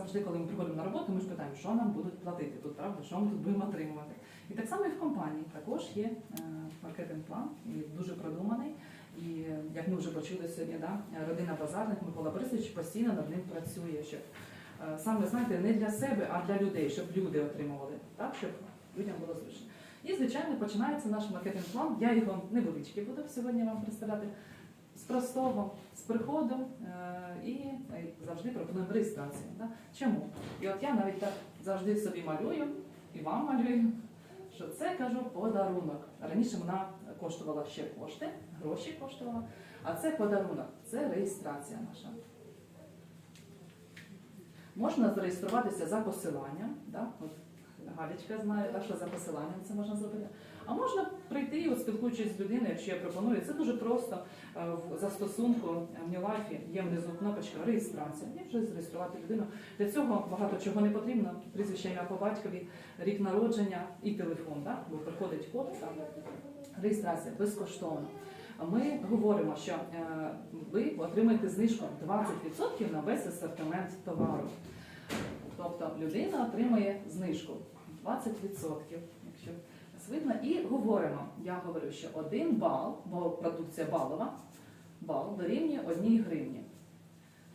Завжди, коли ми приходимо на роботу, ми ж питаємо, що нам будуть платити тут, правда, що ми тут будемо отримувати. І так само і в компанії також є е, маркетинг-план, і дуже продуманий. І як ми вже почули сьогодні, да, родина базарних Микола Борисович постійно над ним працює, щоб е, саме знаєте, не для себе, а для людей, щоб люди отримували, так, щоб людям було зручно. І, звичайно, починається наш маркетинг-план. Я його невеличкий буду сьогодні вам представляти. Простого, з приходом е, і е, завжди пропонуємо реєстрацію. Чому? І от я навіть так завжди собі малюю і вам малюю, що це кажу подарунок. Раніше вона коштувала ще кошти, гроші коштувала, а це подарунок, це реєстрація наша. Можна зареєструватися за посиланням. Да? Галічка знає, так, що за посиланням це можна зробити. А можна прийти, от спілкуючись з людиною, якщо я пропоную, це дуже просто. Е, В застосунку в New Life є внизу кнопочка реєстрація. І вже зареєструвати людину. Для цього багато чого не потрібно. Прізвище ім'я по батькові, рік народження і телефон. Да? Бо приходить код, там реєстрація безкоштовно. Ми говоримо, що е, ви отримаєте знижку 20% на весь асортимент товару. Тобто людина отримує знижку 20%, якщо видно. І говоримо, я говорю, що один бал, бо продукція балова, бал дорівнює одній гривні.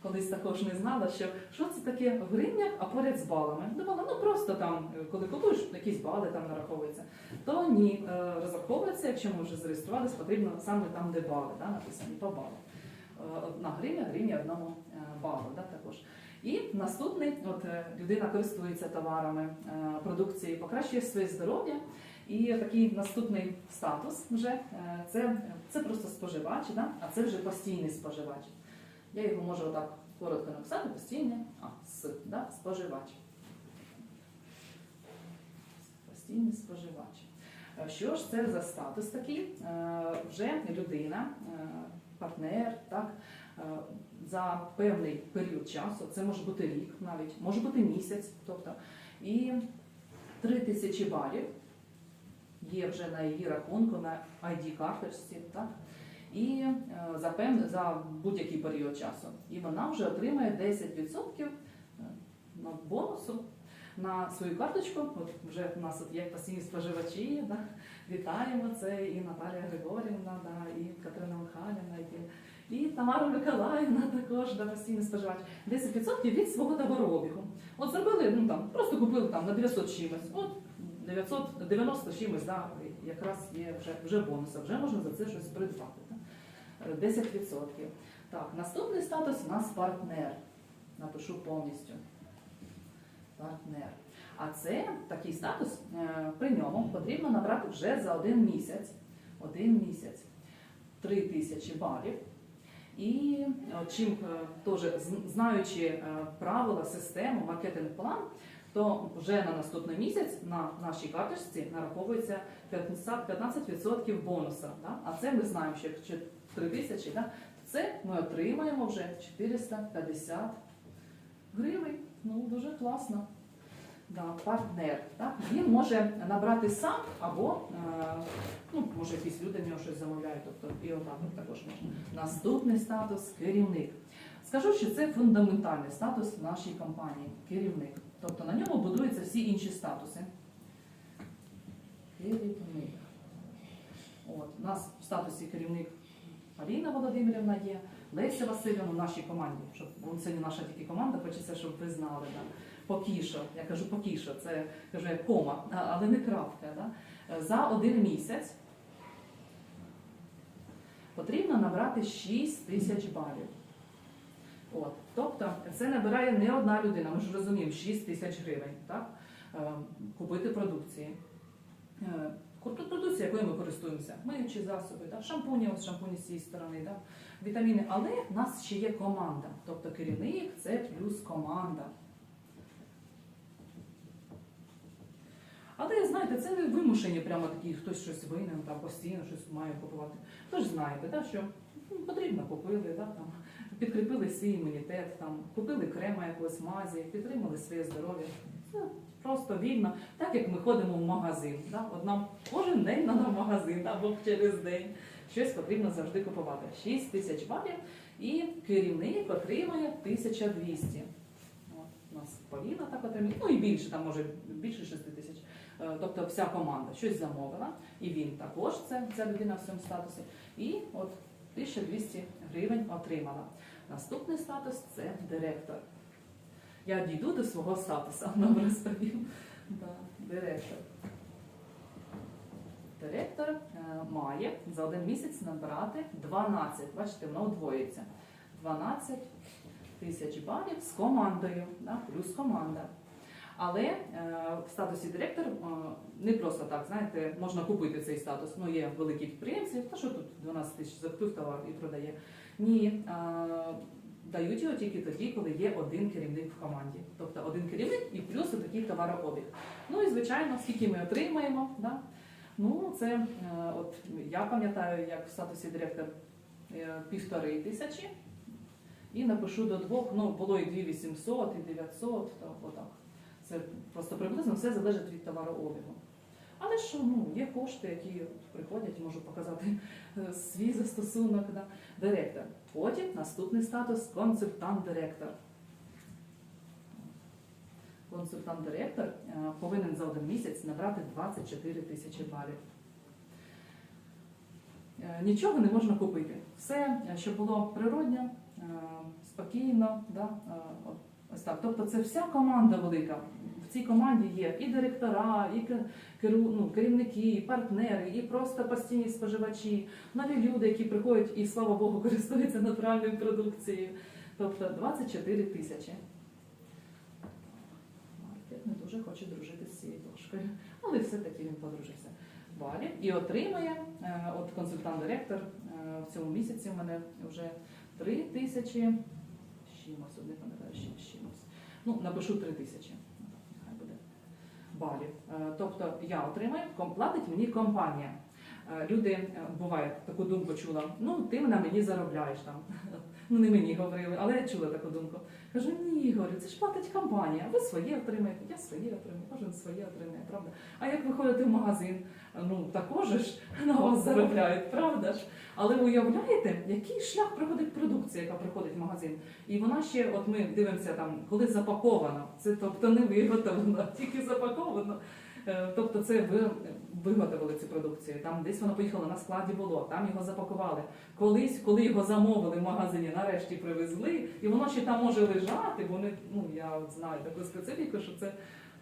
Колись також не знала, що, що це таке в гривнях, а поряд з балами. Думала, ну просто там, е, коли купуєш, якісь бали там нараховуються. То ні, е, розраховується, якщо ми вже зареєструвалися, потрібно саме там, де бали, да, написані по балу. Е, Одна гривня, гривня одному балу да, також. І наступний, от е, людина користується товарами е, продукції, покращує своє здоров'я. І такий наступний статус вже е, це, це просто споживач, да? а це вже постійний споживач. Я його можу отак коротко написати, постійний, а с, да? споживач. Постійний споживач. Що ж це за статус такий? Вже людина, партнер, так, за певний період часу, це може бути рік навіть, може бути місяць, тобто, і 3 тисячі балів є вже на її рахунку, на ID-карточці, так? І е, за, пев... за будь-який період часу. І вона вже отримає 10% е, на бонусу на свою карточку. От вже в нас от є постійні споживачі, да? вітаємо це і Наталія Григорівна, да? і Катерина Михайлівна, і, і Тамара Миколаївна також да, постійний споживач. 10% від свого товарообігу. От зробили, ну там, просто купили там на 900 чимось. От 990 чимось, да, якраз є вже, вже бонуси, вже можна за це щось придбати. Да? Е, 10%. Так, наступний статус у нас партнер. Напишу повністю. Партнер. А це такий статус, е, при ньому потрібно набрати вже за один місяць. Один місяць 3 тисячі балів. І е, чим е, теж знаючи е, правила, систему, маркетинг-план, то вже на наступний місяць на нашій карточці нараховується 15%, 15% бонуса. А це ми знаємо, що якщо 3 тисячі, це ми отримаємо вже 450 гривень. Ну, дуже класно. Да, партнер. Так? Він може набрати сам або е, ну, може якісь люди в нього щось замовляють, тобто і отак також можна. Наступний статус керівник. Скажу, що це фундаментальний статус в нашій компанії керівник. Тобто на ньому будуються всі інші статуси. Керівник. От, у нас в статусі керівник Аліна Володимирівна є, Леся Васильівна в нашій команді. Щоб це не наша тільки команда, хочеться, щоб ви знали. Да? Покішо, я кажу покішо, це кажу як кома, але не крапка. Да? За один місяць потрібно набрати 6 тисяч балів. От. Тобто це набирає не одна людина, ми ж розуміємо, 6 тисяч гривень. Так? Е, Купити продукції. Продукція, якою ми користуємося, миючі засоби, так? шампуні, ось шампуні з цієї сторони, так? вітаміни. Але в нас ще є команда. Тобто керівник це плюс команда. Але знаєте, це не вимушені прямо такі, хтось щось винен, там постійно щось має купувати. Тож знаєте, да, що ну, потрібно купили, да, там, підкріпили свій імунітет, там, купили крема якогось мазі, підтримали своє здоров'я. Просто вільно, так як ми ходимо в магазин. Нам кожен день треба в магазин або через день. Щось потрібно завжди купувати. 6 тисяч балів і керівник отримує 1200. От, у нас Поліна так отримує, ну і більше, там може більше 6 тисяч. Е, Тобто вся команда щось замовила, і він також, ця людина в цьому статусі. І от 1200 гривень отримала. Наступний статус це директор. Я дійду до свого статусу, нам розповім. Директор. Директор е, має за один місяць набирати 12. Бачите, воно удвоюється. 12 тисяч балів з командою, плюс команда. Але е, в статусі директор е, не просто так, знаєте, можна купити цей статус. Ну, є великі підприємці, та що тут 12 тисяч закупив товар і продає. Ні, дають його тільки тоді, коли є один керівник в команді. Тобто один керівник і плюс такий товарообіг. Ну і звичайно, скільки ми отримаємо. Да? Ну, це е, от я пам'ятаю, як в статусі директор е, півтори тисячі. І напишу до двох, ну було і 2800, і 900, то отак. Це просто приблизно все залежить від товарообігу. Але що ну, є кошти, які приходять, можу показати е, свій застосунок. Да. Директор. Потім наступний статус консультант-директор. Консультант-директор е, повинен за один місяць набрати 24 тисячі балів. Е, Нічого не можна купити. Все, що було природньо, е, спокійно, да, ось так. Тобто це вся команда велика. Цій команді є і директора, і ну, керівники, і партнери, і просто постійні споживачі, нові люди, які приходять і, слава Богу, користуються натуральною продукцією. Тобто 24 тисячі. Маркет не дуже хоче дружити з цією дошкою, але все-таки він подружився. Балів і отримує е, от консультант-директор е, в цьому місяці в мене вже 3 тисячі чимось, не пам'ятаю, ще. Ну, напишу 3 тисячі. Балів. Е, Тобто я отримаю, платить мені компанія. Е, Люди е, буває таку думку чула, ну ти на мені заробляєш там. Ну не мені говорили, але я чула таку думку. Кажу, ні, говорю, це ж платить компанія. Ви своє отримаєте, я своє отримаю, кожен своє отримає, правда? А як ви ходите в магазин, ну також ж на вас заробляють, правда ж? Але уявляєте, який шлях проходить продукція, яка приходить в магазин? І вона ще, от ми дивимося там, коли запакована, це тобто не виготовлено, тільки запаковано. Е, Тобто це ви виготовили цю продукцію. Там десь воно поїхало на складі було, там його запакували. Колись, коли його замовили в магазині, нарешті привезли, і воно ще там може лежати, бо не, ну я знаю таку специфіку, що це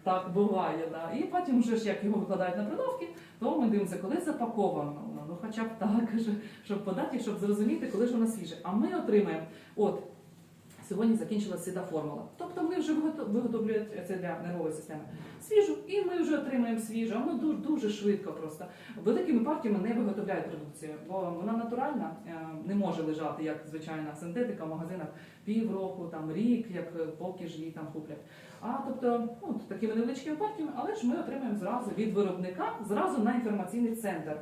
так буває. Да. І потім вже ж як його викладають на продавки, то ми дивимося, коли запаковано ну хоча б так, щоб- подати, щоб зрозуміти, коли ж воно свіже. А ми отримаємо, от сьогодні закінчилася сіда формула. Тобто ми вже виготов- виготовлюємо це для нервової системи свіжу, і ми вже отримаємо свіжу. Воно дуже, дуже швидко просто. Великими партіями не виготовляють продукцію, бо вона натуральна, е, не може лежати, як звичайна синтетика в магазинах півроку, там рік, як е, поки ж її там куплять. А тобто, ну, такими невеличкими партіями, але ж ми отримаємо зразу від виробника зразу на інформаційний центр.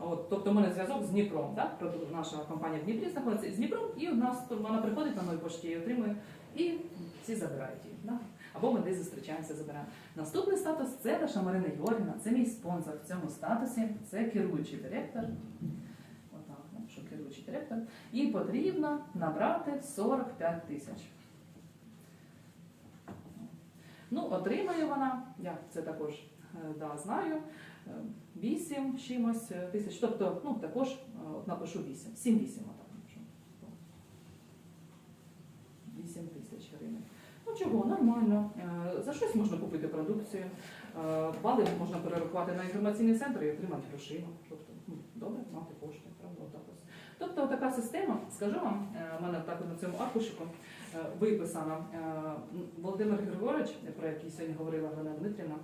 От, тобто, у мене зв'язок з Дніпром? Проду- наша компанія в Дніпрі знаходиться з Дніпром, і у нас вона приходить на новій пошті і отримує, і всі забирають її. Да? Або ми десь зустрічаємося, забираємо. Наступний статус це наша Марина Йоргіна, це мій спонсор в цьому статусі, це керуючий директор. Отак, ну, що керуючий директор. І потрібно набрати 45 тисяч. Ну, отримає вона, я це також е, да, знаю, 8 чимось е, тисяч. Тобто, ну, також е, от напишу 8, 7-8 отак напишу. 8 тисяч гривень. Ну чого, нормально. Е, За щось можна купити продукцію. Бали можна перерахувати на інформаційний центр і отримати грошима. Тобто, ну, добре, мати кошти, правда, отак ось. Тобто така система, скажу вам, в мене так на цьому аркушику виписана Володимир Григорович, про який сьогодні говорила Галина Дмитрівна.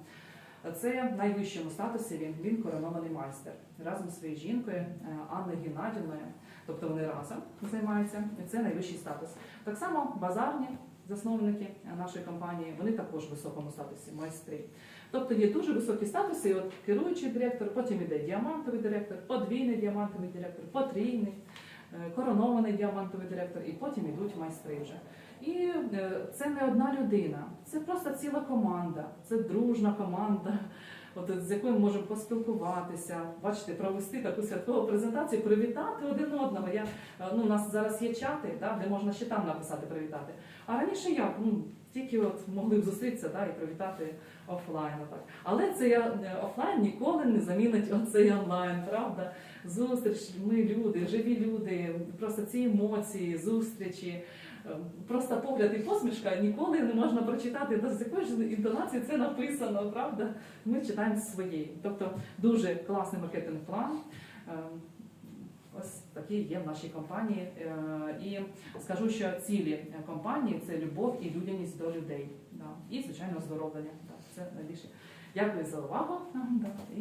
Це в найвищому статусі він, він коронований майстер разом зі своєю жінкою е, Анною Геннадівною. Тобто вони разом займаються, це найвищий статус. Так само базарні засновники нашої компанії, вони також в високому статусі майстри. Тобто є дуже високі статуси, і от керуючий директор, потім іде діамантовий директор, подвійний діамантовий директор, потрійний, коронований діамантовий директор, і потім йдуть майстри вже. І е, це не одна людина, це просто ціла команда, це дружна команда. От з якою ми можемо поспілкуватися, бачите, провести таку святкову презентацію, привітати один одного. Я, е, ну, у нас зараз є чати, да, де можна ще там написати привітати. А раніше як? Ну, тільки от могли б зустрітися да, і привітати офлайн. Так. Але цей е, офлайн ніколи не замінить оцей онлайн, правда? Зустріч, ми люди, живі люди, просто ці емоції, зустрічі. Просто погляд і посмішка ніколи не можна прочитати, з якої ж інтонації це написано, правда? Ми читаємо своєї. Тобто дуже класний маркетинг план. Ось такі є в нашій компанії. Е, І скажу, що цілі компанії це любов і людяність до людей. І, звичайно, оздоровлення. Це найбільше. Дякую за увагу. І.